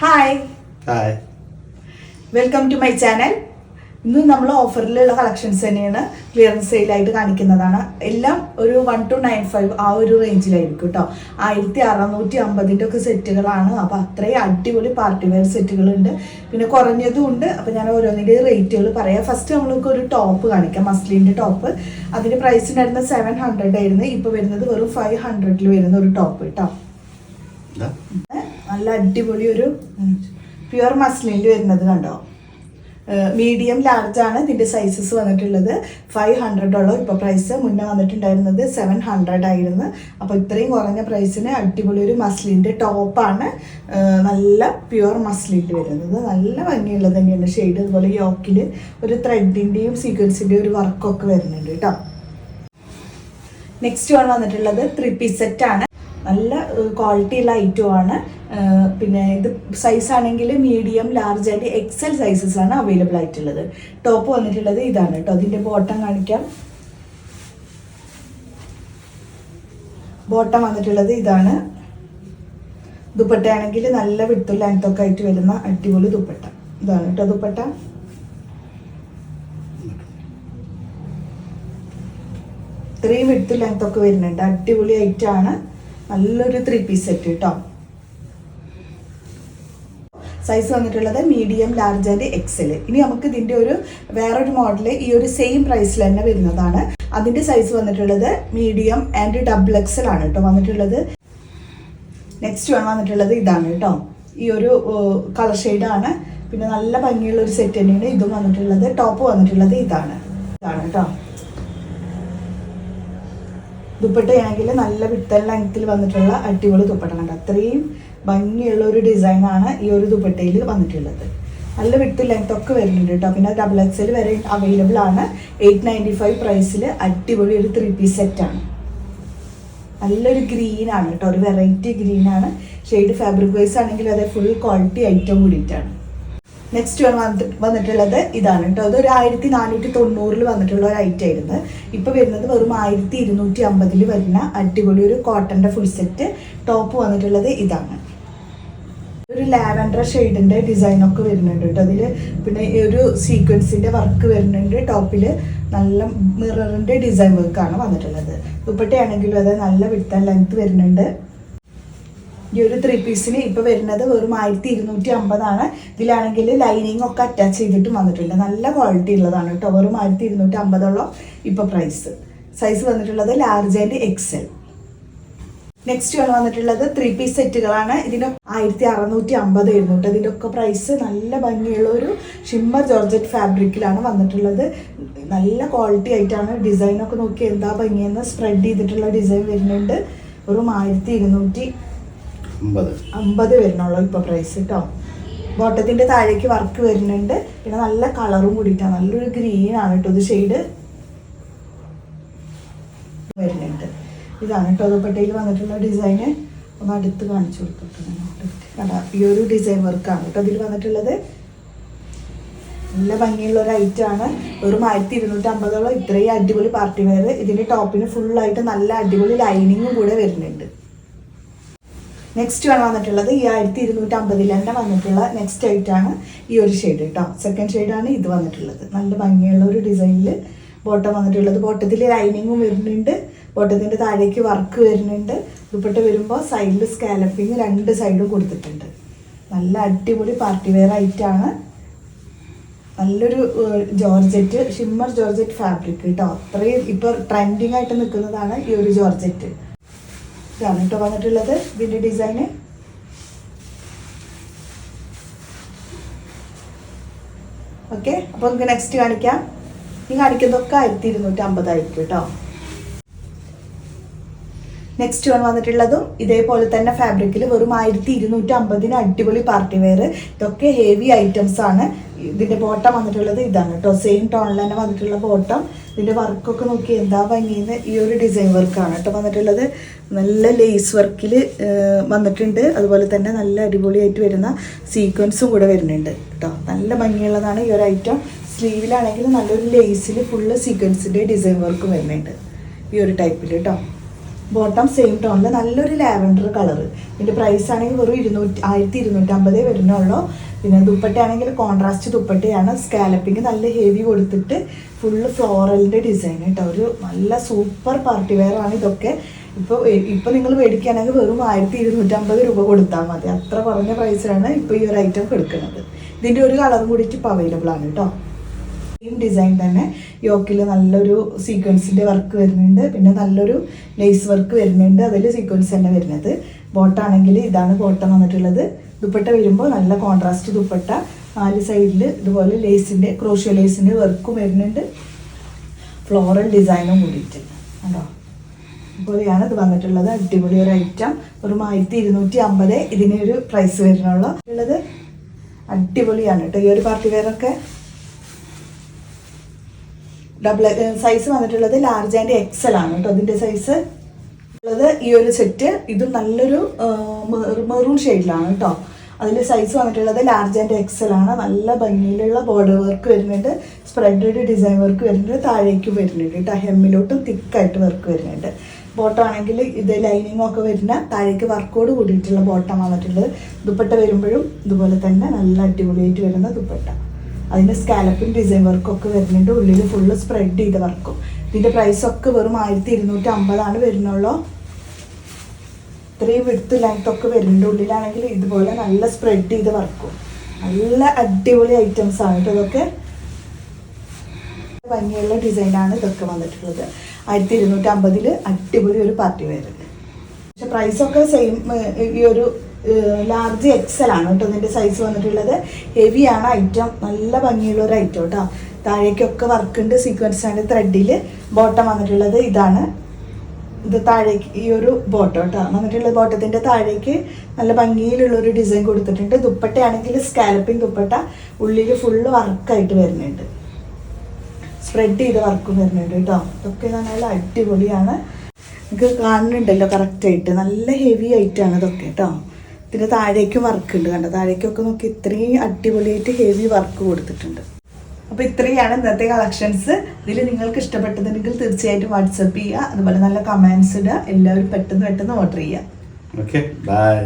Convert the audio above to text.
Hi hi welcome to my channel ഇന്ന് നമ്മൾ ഓഫറിലുള്ള collections തന്നെയാണ് ക്ലിയറൻസ് സെയിലായിട്ട് കാണിക്കുന്നതാണ്. എല്ലാം ഒരു വൺ ടു നയൻ ഫൈവ് ആ ഒരു റേഞ്ചിലായിരിക്കും കേട്ടോ. ആയിരത്തി അറുന്നൂറ്റി അമ്പതിന്റെ ഒക്കെ സെറ്റുകളാണ് അപ്പോൾ അത്രയും അടിപൊളി പാർട്ടി വെയർ സെറ്റുകളുണ്ട് പിന്നെ കുറഞ്ഞതും ഉണ്ട്. അപ്പോൾ ഞാൻ ഓരോന്നിന്റെ റേറ്റുകൾ പറയാം. ഫസ്റ്റ് നമ്മൾക്ക് ഒരു ടോപ്പ് കാണിക്കാം. മസ്ലിന്റെ ടോപ്പ് അതിന്റെ പ്രൈസ് ഉണ്ടായിരുന്നത് സെവൻ ഹൺഡ്രഡ് ആയിരുന്നു. ഇപ്പോൾ വരുന്നത് വെറും ഫൈവ് ഹൺഡ്രഡിൽ വരുന്ന ഒരു ടോപ്പ് കേട്ടോ. നല്ല അടിപൊളി ഒരു പ്യുവർ മസ്ലിനിൽ വരുന്നത് കണ്ടോ? മീഡിയം ലാർജാണ് ഇതിന്റെ സൈസസ് വന്നിട്ടുള്ളത് ഫൈവ് ഹൺഡ്രഡ് ഹൺഡ്രഡോളം ഇപ്പോൾ പ്രൈസ് മുന്നേ വന്നിട്ടുണ്ടായിരുന്നത് സെവൻ ഹൺഡ്രഡ് ആയിരുന്നു. അപ്പോൾ ഇത്രയും കുറഞ്ഞ പ്രൈസിന് അടിപൊളി ഒരു മസ്ലിന്റെ ടോപ്പാണ് നല്ല പ്യുവർ മസ്ലിന്റെ വരുന്നത്. നല്ല ഭംഗിയുള്ളത് തന്നെയാണ്. ഷെയ്ഡ് അതുപോലെ യോക്കിൽ ഒരു ത്രെഡിന്റെയും സീക്വൻസിന്റെയും ഒരു വർക്കൊക്കെ വരുന്നുണ്ട് കേട്ടോ. നെക്സ്റ്റ് വൺ വന്നിട്ടുള്ളത് ത്രീ പീസ് നല്ല ക്വാളിറ്റി ഉള്ള ഐറ്റം ആണ്. പിന്നെ ഇത് സൈസ് ആണെങ്കിൽ മീഡിയം ലാർജ് ആയിട്ട് എക്സൽ സൈസസ് ആണ് അവൈലബിൾ ആയിട്ടുള്ളത്. ടോപ്പ് വന്നിട്ടുള്ളത് ഇതാണ് കേട്ടോ. അതിന്റെ ബോട്ടം കാണിക്കാം. ബോട്ടം വന്നിട്ടുള്ളത് ഇതാണ്. ദുപ്പട്ടയാണെങ്കിൽ നല്ല വിട്ടും ലെങ്ത്തൊക്കെ ആയിട്ട് വരുന്ന അടിപൊളി ദുപ്പട്ട. ഇതാണ് കേട്ടോ ദുപ്പട്ട. ഇത്രയും വിട്ടു ലെങ്ത് ഒക്കെ വരുന്നുണ്ട്. അടിപൊളി ആണ്. നല്ലൊരു ത്രീ പീസ് സെറ്റ് കേട്ടോ സൈസ് വന്നിട്ടുള്ളത് മീഡിയം ലാർജ് ആൻഡ് എക്സൽ ഇനി നമുക്ക് ഇതിന്റെ ഒരു വേറൊരു മോഡൽ ഈ ഒരു സെയിം പ്രൈസിൽ തന്നെ വരുന്നതാണ്. അതിന്റെ സൈസ് വന്നിട്ടുള്ളത് മീഡിയം ആൻഡ് ഡബിൾ എക്സൽ ആണ് കേട്ടോ വന്നിട്ടുള്ളത്. നെക്സ്റ്റ് വൺ വന്നിട്ടുള്ളത് ഇതാണ് കേട്ടോ ഈ ഒരു കളർ ഷെയ്ഡാണ് പിന്നെ നല്ല ഭംഗിയുള്ള ഒരു സെറ്റ് തന്നെയാണ്. ഇതും വന്നിട്ടുള്ളത് ടോപ്പ് വന്നിട്ടുള്ളത് ഇതാണ്. ഇതാണ് കേട്ടോ ദുപ്പട്ടയാണെങ്കിൽ നല്ല വിട്ടൽ ലെങ്ത്തിൽ വന്നിട്ടുള്ള അടിപൊളി ദുപ്പട്ട അത്രയും ഭംഗിയുള്ള ഒരു ഡിസൈനാണ് ഈ ഒരു ദുപ്പട്ടയിൽ വന്നിട്ടുള്ളത്. നല്ല വിട്ട് ലെങ്ത് ഒക്കെ വരുന്നുണ്ട് കേട്ടോ. പിന്നെ ഡബിൾ എക്സൽ വരെ അവൈലബിൾ ആണ്. എയ്റ്റ് നയന്റി ഫൈവ് പ്രൈസിൽ അടിപൊളി ഒരു ത്രീ പീസ് സെറ്റാണ് നല്ലൊരു ഗ്രീൻ ആണ് കേട്ടോ. ഒരു വെറൈറ്റി ഗ്രീൻ ആണ്. ഷെയ്ഡ് ഫാബ്രിക് വൈസ് ആണെങ്കിൽ അതെ ഫുൾ ക്വാളിറ്റി ഐറ്റം കൂടിയിട്ടാണ്. നെക്സ്റ്റ് വൺ വന്നിട്ടുള്ളത് ഇതാണ് കേട്ടോ. അത് ഒരു ആയിരത്തി നാനൂറ്റി തൊണ്ണൂറിൽ വന്നിട്ടുള്ള ഒരു ഐറ്റം ആയിരുന്നു. ഇപ്പൊ വരുന്നത് വെറും ആയിരത്തി ഇരുന്നൂറ്റി അമ്പതിൽ വരുന്ന അടിപൊളി ഒരു കോട്ടന്റെ ഫുൾ സെറ്റ് ടോപ്പ് വന്നിട്ടുള്ളത് ഇതാണ്. ഒരു ലാവൻഡർ ഷെയ്ഡിന്റെ ഡിസൈൻ ഒക്കെ വരുന്നുണ്ട് കേട്ടോ. അതിൽ പിന്നെ ഒരു സീക്വൻസിന്റെ വർക്ക് വരുന്നുണ്ട്. ടോപ്പിൽ നല്ല മിററിന്റെ ഡിസൈൻ വർക്കാണ് വന്നിട്ടുള്ളത്. ദുപ്പട്ടയാണെങ്കിലും അത് നല്ല വിട്ട ലെങ്ത് വരുന്നുണ്ട്. ഈ ഒരു ത്രീ പീസിന് ഇപ്പോൾ വരുന്നത് വെറും ആയിരത്തി ഇരുന്നൂറ്റി അമ്പതാണ് ഇതിലാണെങ്കിൽ ലൈനിങ് ഒക്കെ അറ്റാച്ച് ചെയ്തിട്ട് വന്നിട്ടുണ്ട്. നല്ല ക്വാളിറ്റി ഉള്ളതാണ് കേട്ടോ. വെറും ആയിരത്തി ഇരുന്നൂറ്റി അമ്പതോളം ഇപ്പോൾ പ്രൈസ് സൈസ് വന്നിട്ടുള്ളത് ലാർജ് ആൻഡ് എക്സൽ നെക്സ്റ്റ് ആണ് വന്നിട്ടുള്ളത് ത്രീ പീസ് സെറ്റുകളാണ് ഇതിന് ആയിരത്തി അറുന്നൂറ്റി അമ്പത് ഇരുന്നൂട്ട് ഇതിന്റെ ഒക്കെ പ്രൈസ് നല്ല ഭംഗിയുള്ള ഒരു ഷിമ്മർ ജോർജറ്റ് ഫാബ്രിക്കിലാണ് വന്നിട്ടുള്ളത്. നല്ല ക്വാളിറ്റി ആയിട്ടാണ് ഡിസൈനൊക്കെ നോക്കി എന്താ ഭംഗിയെന്ന് സ്പ്രെഡ് ചെയ്തിട്ടുള്ള ഡിസൈൻ വരുന്നുണ്ട്. വെറും ആയിരത്തി ഇരുന്നൂറ്റി അമ്പത്. വരുന്നുള്ളൂ ഇപ്പോൾ പ്രൈസ് കേട്ടോ ബോട്ടത്തിന്റെ താഴേക്ക് വർക്ക് വരുന്നുണ്ട്. പിന്നെ നല്ല കളറും കൂടിയിട്ടാണ് നല്ലൊരു ഗ്രീൻ ആണ് കേട്ടോ ഇത് ഷെയ്ഡ് വരുന്നുണ്ട്. ഇതാണ് കേട്ടോ ദുപ്പട്ടയിൽ വന്നിട്ടുള്ള ഡിസൈന് ഒന്ന് അടുത്ത് കാണിച്ചു കൊടുത്തിട്ടുണ്ട് ഈ ഒരു ഡിസൈൻ വർക്കാണ് കേട്ടോ ഇതിൽ വന്നിട്ടുള്ളത് നല്ല ഭംഗിയുള്ള ഒരു ഐറ്റം ആണ്. വെറും ആയിരത്തി ഇരുന്നൂറ്റി അമ്പതോളം ഇത്രയും അടിപൊളി പാർട്ടി വെയർ ഇതിന്റെ ടോപ്പിന് ഫുള്ളായിട്ട് നല്ല അടിപൊളി ലൈനിങ്ങും കൂടെ വരുന്നുണ്ട്. നെക്സ്റ്റ് ആണ് വന്നിട്ടുള്ളത്. ഈ ആയിരത്തി ഇരുന്നൂറ്റി അമ്പതിൽ തന്നെ വന്നിട്ടുള്ള നെക്സ്റ്റ് ആയിട്ടാണ് ഈ ഒരു ഷെയ്ഡ് കേട്ടോ സെക്കൻഡ് ഷെയ്ഡാണ് ഇത് വന്നിട്ടുള്ളത്. നല്ല ഭംഗിയുള്ള ഒരു ഡിസൈനിൽ ബോട്ടം വന്നിട്ടുള്ളത്. ബോട്ടത്തിൽ ലൈനിങ്ങും വരുന്നുണ്ട്. ബോട്ടത്തിന്റെ താഴേക്ക് വർക്ക് വരുന്നുണ്ട്. ദുപ്പട്ട വരുമ്പോൾ സൈഡിൽ സ്കാലപ്പിങ് രണ്ട് സൈഡും കൊടുത്തിട്ടുണ്ട്. നല്ല അടിപൊളി പാർട്ടി വെയർ ആയിട്ടാണ് നല്ലൊരു ജോർജറ്റ് ഷിമ്മർ ജോർജറ്റ് ഫാബ്രിക് കേട്ടോ അത്രയും ഇപ്പോൾ ട്രെൻഡിങ് ആയിട്ട് നിൽക്കുന്നതാണ് ഈ ഒരു ജോർജറ്റ്. ഇതാണ് കേട്ടോ വന്നിട്ടുള്ളത് ഇതിന്റെ ഡിസൈന് ഓക്കെ അപ്പോൾ നമുക്ക് നെക്സ്റ്റ് കാണിക്കാം. ഈ കാണിക്കുന്നതൊക്കെ ആയിരത്തി ഇരുന്നൂറ്റി അമ്പതായിരിക്കും കേട്ടോ നെക്സ്റ്റ് വൺ വന്നിട്ടുള്ളതും ഇതേപോലെ തന്നെ ഫാബ്രിക്കിൽ വെറും ആയിരത്തി ഇരുന്നൂറ്റി അമ്പതിന് അടിപൊളി പാർട്ടി വെയർ ഇതൊക്കെ ഹെവി ഐറ്റംസ് ആണ്. ഇതിന്റെ ബോട്ടം വന്നിട്ടുള്ളത് ഇതാണ് കേട്ടോ സെയിം ടോണിൽ തന്നെ വന്നിട്ടുള്ള ബോട്ടം ഇതിന്റെ വർക്കൊക്കെ നോക്കി എന്താ ഭംഗിയെന്ന് ഈ ഒരു ഡിസൈൻ വർക്കാണ് കേട്ടോ വന്നിട്ടുള്ളത്. നല്ല ലേസ് വർക്കിൽ വന്നിട്ടുണ്ട്. അതുപോലെ തന്നെ നല്ല അടിപൊളിയായിട്ട് വരുന്ന സീക്വൻസും കൂടെ വരുന്നുണ്ട് കേട്ടോ നല്ല ഭംഗിയുള്ളതാണ് ഈ ഒരു ഐറ്റം സ്ലീവിലാണെങ്കിൽ നല്ലൊരു ലേസിൽ ഫുള്ള് സീക്വൻസിന്റെ ഡിസൈൻ വർക്കും വരുന്നുണ്ട്. ഈ ഒരു ടൈപ്പിൽ കേട്ടോ ബോട്ടം സെയിം ടോണിൽ നല്ലൊരു ലാവൻഡർ കളർ ഇതിന്റെ പ്രൈസ് ആണെങ്കിൽ വെറും ഇരുന്നൂറ്റി ആയിരത്തി ഇരുന്നൂറ്റമ്പതേ വരുന്നുള്ളൂ. പിന്നെ ദുപ്പട്ടയാണെങ്കിൽ കോൺട്രാസ്റ്റ് ദുപ്പട്ടയാണ്. സ്കാലപ്പിങ് നല്ല ഹെവി കൊടുത്തിട്ട് ഫുള്ള് ഫ്ലോറലിന്റെ ഡിസൈൻ കേട്ടോ ഒരു നല്ല സൂപ്പർ പാർട്ടി വെയർ ആണ് ഇതൊക്കെ. ഇപ്പോൾ ഇപ്പോൾ നിങ്ങൾ മേടിക്കുകയാണെങ്കിൽ വെറും ആയിരത്തി ഇരുന്നൂറ്റമ്പത് രൂപ കൊടുത്താൽ മതി. അത്ര കുറഞ്ഞ പ്രൈസിലാണ് ഇപ്പോൾ ഈ ഒരു ഐറ്റം കൊടുക്കുന്നത് ഇതിന്റെ ഒരു കളറും കൂടിയിട്ട് ഇപ്പോൾ അവൈലബിൾ ആണ് കേട്ടോ സെയിം ഡിസൈൻ തന്നെ യോക്കിൽ നല്ലൊരു സീക്വൻസിന്റെ വർക്ക് വരുന്നുണ്ട്. പിന്നെ നല്ലൊരു ലേസ് വർക്ക് വരുന്നുണ്ട്. അതിൽ സീക്വൻസ് തന്നെ വരുന്നത്. ബോട്ടാണെങ്കിൽ ഇതാണ് ബോട്ടം വന്നിട്ടുള്ളത്. ദുപ്പട്ട വരുമ്പോൾ നല്ല കോൺട്രാസ്റ്റ് ദുപ്പട്ട. നാല് സൈഡിൽ ഇതുപോലെ ലേസിന്റെ ക്രോഷ്യോ ലേസിന്റെ വർക്കും വരുന്നുണ്ട്. ഫ്ലോറൽ ഡിസൈനും കൂടിയിട്ട്. കണ്ടോ? ഇതുപോലെയാണ് ഇത് വന്നിട്ടുള്ളത്. അടിപൊളി ഒരു ഐറ്റം ഒരു ആയിരത്തി ഇരുന്നൂറ്റി അമ്പത് ഇതിനൊരു പ്രൈസ് വരുന്നുള്ളൂ. ഉള്ളത് അടിപൊളിയാണ് കേട്ടോ. ഈ ഒരു പാർട്ടി വെയറൊക്കെ ഡബിൾ സൈസ് വന്നിട്ടുള്ളത് ലാർജ് ആൻഡ് എക്സൽ ആണ് കേട്ടോ. അതിന്റെ സൈസ് ഉള്ളത് ഈ ഒരു സെറ്റ് ഇത് നല്ലൊരു മെറൂൺ ഷെയ്ഡിലാണ് കേട്ടോ. അതിന്റെ സൈസ് വന്നിട്ടുള്ളത് ലാർജ് ആൻഡ് എക്സൽ ആണ്. നല്ല ഭംഗിയിലുള്ള ബോർഡർ വർക്ക് വരുന്നുണ്ട്. സ്പ്രെഡഡ് ഡിസൈൻ വർക്ക് വരുന്നുണ്ട്. താഴേക്ക് വരുന്നുണ്ട് കേട്ടോ. ഹെമ്മിലോട്ടും തിക്കായിട്ട് വർക്ക് വരുന്നുണ്ട്. ബോട്ടം ആണെങ്കിൽ ഇത് ലൈനിങ് ഒക്കെ വരുന്ന താഴേക്ക് വർക്കോട് കൂടിയിട്ടുള്ള ബോട്ടം വന്നിട്ടുള്ളത്. ദുപ്പട്ട വരുമ്പോഴും ഇതുപോലെ തന്നെ നല്ല അടിപൊളിയായിട്ട് വരുന്ന ദുപ്പട്ട. അതിന്റെ സ്കാലപ്പും ഡിസൈൻ വർക്കും ഒക്കെ വരുന്നുണ്ട്. ഉള്ളിൽ ഫുള്ള് സ്പ്രെഡ് ചെയ്ത വർക്കും ഇതിന്റെ പ്രൈസ് ഒക്കെ വെറും ആയിരത്തി ഇരുന്നൂറ്റി അമ്പതാണ് വരുന്നുള്ളൂ. ഇത്രയും വിടുത്ത് ലെങ്ത് ഒക്കെ വരുന്നുണ്ട്. ഉള്ളിലാണെങ്കിൽ ഇതുപോലെ നല്ല സ്പ്രെഡ് ചെയ്ത വർക്കും നല്ല അടിപൊളി ഐറ്റംസ് ആണ് കേട്ടോ ഇതൊക്കെ. ഭംഗിയുള്ള ഡിസൈനാണ് ഇതൊക്കെ വന്നിട്ടുള്ളത്. ആയിരത്തി ഇരുന്നൂറ്റി അമ്പതിൽ അടിപൊളി ഒരു പാർട്ടി വെയർ പക്ഷെ പ്രൈസൊക്കെ സെയിം ഈ ഒരു ലാർജ് എക്സൽ ആണ് കേട്ടോ ഇതിന്റെ സൈസ് വന്നിട്ടുള്ളത്. ഹെവി ആണ് ഐറ്റം നല്ല ഭംഗിയുള്ള ഒരു ഐറ്റം കേട്ടോ. താഴേക്കൊക്കെ വർക്ക് ഉണ്ട് സീക്വൻസ് ആണ് ത്രെഡിൽ ബോട്ടം വന്നിട്ടുള്ളത് ഇതാണ്. ഇത് താഴേക്ക് ഈ ഒരു ബോട്ടം കേട്ടോ. വന്നിട്ടുള്ള ബോട്ടത്തിന്റെ താഴേക്ക് നല്ല ഭംഗിയിലുള്ള ഒരു ഡിസൈൻ കൊടുത്തിട്ടുണ്ട്. ദുപ്പട്ടയാണെങ്കിൽ സ്കാലപ്പിംഗ് ദുപ്പട്ട. ഉള്ളിൽ ഫുള്ള് വർക്കായിട്ട് വരുന്നുണ്ട്. സ്പ്രെഡ് ചെയ്ത് വർക്കും വരുന്നുണ്ട് കേട്ടോ. ഇതൊക്കെ നല്ല അടിപൊളിയാണ്. നിങ്ങൾക്ക് കാണുന്നുണ്ടല്ലോ കറക്റ്റായിട്ട് നല്ല ഹെവി ആയിട്ടാണ് ഇതൊക്കെ കേട്ടോ. ഇതിന് താഴേക്ക് വർക്ക് ഉണ്ട് കണ്ടോ? താഴേക്കൊക്കെ നോക്കി ഇത്രയും അടിപൊളിയായിട്ട് ഹെവി വർക്ക് കൊടുത്തിട്ടുണ്ട്. അപ്പോൾ ഇത്രയാണ് ഇന്നത്തെ കളക്ഷൻസ് ഇതിൽ നിങ്ങൾക്ക് ഇഷ്ടപ്പെട്ടതെങ്കിൽ തീർച്ചയായിട്ടും വാട്സപ്പ് ചെയ്യുക. അതുപോലെ നല്ല കമൻസ് ഇടുക. എല്ലാവരും പെട്ടെന്ന് പെട്ടെന്ന് ഓർഡർ ചെയ്യുക. Okay bye